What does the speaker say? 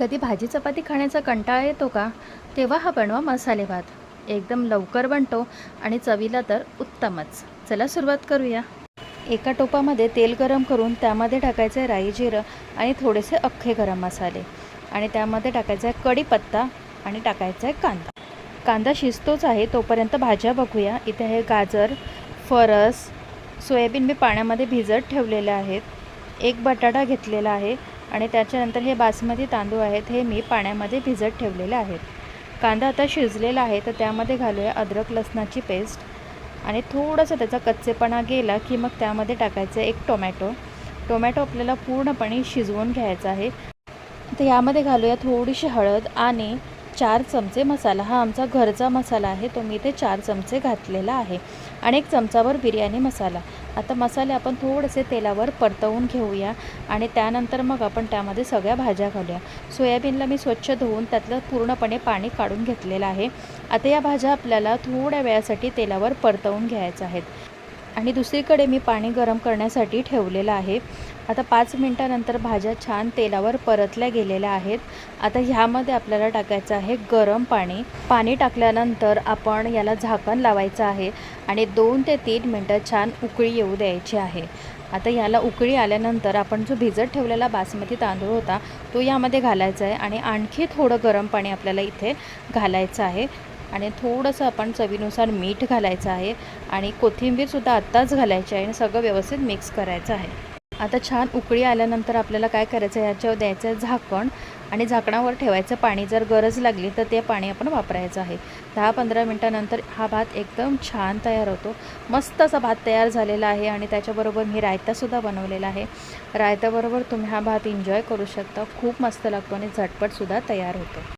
कधी भाजी चपाती खाण्याचा कंटाळा येतो का? तेव्हा हा बनवा मसाले भात. एकदम लवकर बनतो आणि चवीला तर उत्तमच. चला सुरुवात करूया. एका टोपामध्ये तेल गरम करून त्यामध्ये टाकायचं आहे राई जिरं आणि थोडेसे अख्खे गरम मसाले. आणि त्यामध्ये टाकायचा आहे कढीपत्ता आणि टाकायचा आहे कांदा. कांदा शिजतोच आहे तोपर्यंत भाज्या बघूया. इथे आहे गाजर फरस सोयाबीन मी पाण्यामध्ये भिजत ठेवलेले आहेत. एक बटाटा घेतलेला आहे. आणि त्याच्यानंतर हे बासमती तांदूळ आहेत हे मी पाण्यामध्ये भिजत ठेवलेले आहेत. कांदा आता शिजलेला आहे तर त्यामध्ये घालूया अद्रक लसणाची पेस्ट. आणि थोडंसं त्याचा कच्चेपणा गेला की मग त्यामध्ये टाकायचं एक टोमॅटो. टोमॅटो आपल्याला पूर्णपणे शिजवून घ्यायचा आहे. तर यामध्ये घालूया थोडीशी हळद आणि चार चमचे मसाला. हा आमचा घरचा मसाला आहे तो मी इथे चार चमचे घातलेला आहे. आणि एक चमचावर बिर्याणी मसाला. आता मसाले आपण थोडेसे तेलावर परतवून घेऊया आणि त्यानंतर मग आपण त्यामध्ये सगळ्या भाज्या घालूया. सोयाबीनला मी स्वच्छ धुवून त्यातलं पूर्णपणे पाणी काढून घेतलेलं आहे. आता या भाज्या आपल्याला थोड्या वेळासाठी तेलावर परतवून घ्यायच्या आहेत. आणि दुसरीकडे मी पाणी गरम करण्यासाठी ठेवलेलं आहे. आता पाच मिनटानंतर भाज्या छान तेलावर परतल्या गेलेल्या आहेत. आता ह्यामध्ये आपल्याला टाकायचं आहे गरम पाणी. पाणी टाकल्यानंतर आपण याला झाकण लावायचं आहे आणि दोन ते तीन मिनटं छान उकळी येऊ द्यायची आहे. आता याला उकळी आल्यानंतर आपण जो भिजत ठेवलेला बासमती तांदूळ होता तो यामध्ये घालायचा आहे आणि आणखी थोडं गरम पाणी आपल्याला इथे घालायचं आहे. आणि थोडंसं आपण चवीनुसार मीठ घालायचं आहे आणि कोथिंबीरसुद्धा आत्ताच घालायची आहे आणि सगळं व्यवस्थित मिक्स करायचं आहे. आता छान उकळी आल्यानंतर आपल्याला काय करायचं आहे याच्यावर द्यायचं आहे झाकण आणि झाकणावर ठेवायचं पाणी. जर गरज लागली तर ते पाणी आपण वापरायचं आहे. दहा पंधरा मिनटानंतर हा भात एकदम छान तयार होतो. मस्त असा भात तयार झालेला आहे आणि त्याच्याबरोबर मी रायतासुद्धा बनवलेला आहे. रायत्याबरोबर तुम्ही हा भात एन्जॉय करू शकता. खूप मस्त लागतो आणि झटपटसुद्धा तयार होतो.